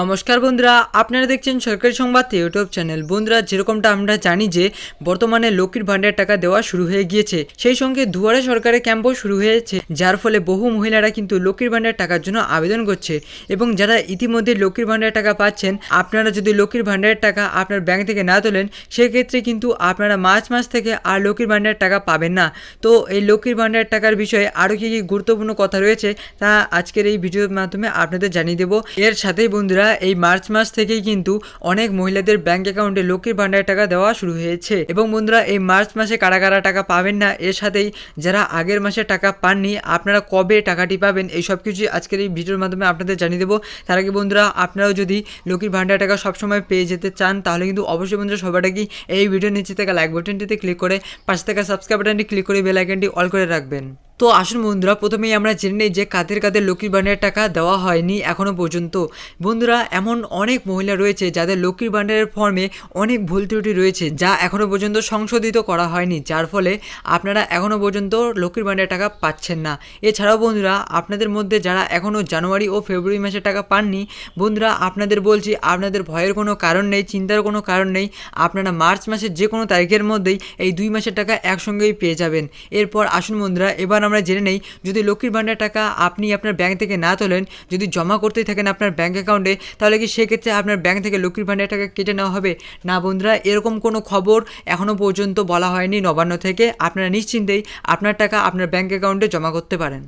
নমস্কার বন্ধুরা, আপনারা দেখছেন সরকারি সংবাদ ইউটিউব চ্যানেল। বন্ধুরা, যেরকমটা আমরা জানি যে বর্তমানে লক্ষ্মীর ভাণ্ডার টাকা দেওয়া শুরু হয়ে গিয়েছে, সেই সঙ্গে দুয়ারে সরকারের ক্যাম্পও শুরু হয়েছে, যার ফলে বহু মহিলারা কিন্তু লক্ষ্মীর ভাণ্ডার টাকার জন্য আবেদন করছে। এবং যারা ইতিমধ্যে লক্ষ্মীর ভাণ্ডার টাকা পাচ্ছেন, আপনারা যদি লক্ষ্মীর ভাণ্ডারের টাকা আপনার ব্যাংক থেকে না তোলেন, সেক্ষেত্রে কিন্তু আপনারা মার্চ মাস থেকে আর লক্ষ্মীর ভাণ্ডার টাকা পাবেন না। তো এই লক্ষ্মীর ভাণ্ডার টাকার বিষয়ে আরও কী কী গুরুত্বপূর্ণ কথা রয়েছে, তা আজকের এই ভিডিওর মাধ্যমে আপনাদের জানিয়ে দেবো। এর সাথেই বন্ধুরা এই মার্চ মাস থেকেই কিন্তু অনেক মহিলাদের ব্যাংক অ্যাকাউন্টে লক্ষ্মীর ভাণ্ডার টাকা দেওয়া শুরু হয়েছে। এবং বন্ধুরা, এই মার্চ মাসে কারা কারা টাকা পাবেন না, এর সাথেই যারা আগের মাসে টাকা পাননি, আপনারা কবে টাকাটি পাবেন, এই সব কিছুই আজকের এই ভিডিওর মাধ্যমে আপনাদের জানিয়ে দেবো। তার আগে বন্ধুরা, আপনারাও যদি লক্ষ্মীর ভাণ্ডার টাকা সবসময় পেয়ে যেতে চান, তাহলে কিন্তু অবশ্যই বন্ধুরা সবার এই ভিডিওর নিচে থাকা লাইক বাটনটিতে ক্লিক করে পাশে থাকা সাবস্ক্রাইব বাটনটি ক্লিক করে বেল আইকনটি অল করে রাখবেন। তো আসুন বন্ধুরা, প্রথমেই আমরা জেনে নিই যে কাদের কাদের লক্ষ্মীর ভাণ্ডারের টাকা দেওয়া হয়নি এখনও পর্যন্ত। বন্ধুরা, এমন অনেক মহিলা রয়েছে যাদের লক্ষ্মীর ভাণ্ডারের ফর্মে অনেক ভুল ত্রুটি রয়েছে যা এখনও পর্যন্ত সংশোধিত করা হয়নি, যার ফলে আপনারা এখনও পর্যন্ত লক্ষ্মীর ভাণ্ডারের টাকা পাচ্ছেন না। এছাড়াও বন্ধুরা, আপনাদের মধ্যে যারা এখনও জানুয়ারি ও ফেব্রুয়ারি মাসের টাকা পাননি, বন্ধুরা, আপনাদের বলছি আপনাদের ভয়ের কোনো কারণ নেই, চিন্তার কোনো কারণ নেই, আপনারা মার্চ মাসের যে কোনো তারিখের মধ্যেই এই দুই মাসের টাকা একসঙ্গেই পেয়ে যাবেন। এরপর আসুন বন্ধুরা, এবার আমরা জেনে নেই, যদি লক্ষ্মীর ভাণ্ডার টাকা আপনি আপনার ব্যাংক থেকে না তোলেন, যদি জমা করতেই থাকেন আপনার ব্যাংক অ্যাকাউন্টে তাহলে কি সেক্ষেত্রে আপনার ব্যাংক থেকে লক্ষ্মীর ভাণ্ডার টাকা কেটে নেওয়া হবে? না বন্ধুরা, এরকম কোনো খবর এখনও পর্যন্ত বলা হয়নি নবান্ন থেকে। আপনারা নিশ্চিন্তেই আপনার টাকা আপনার ব্যাংক অ্যাকাউন্টে জমা করতে পারেন।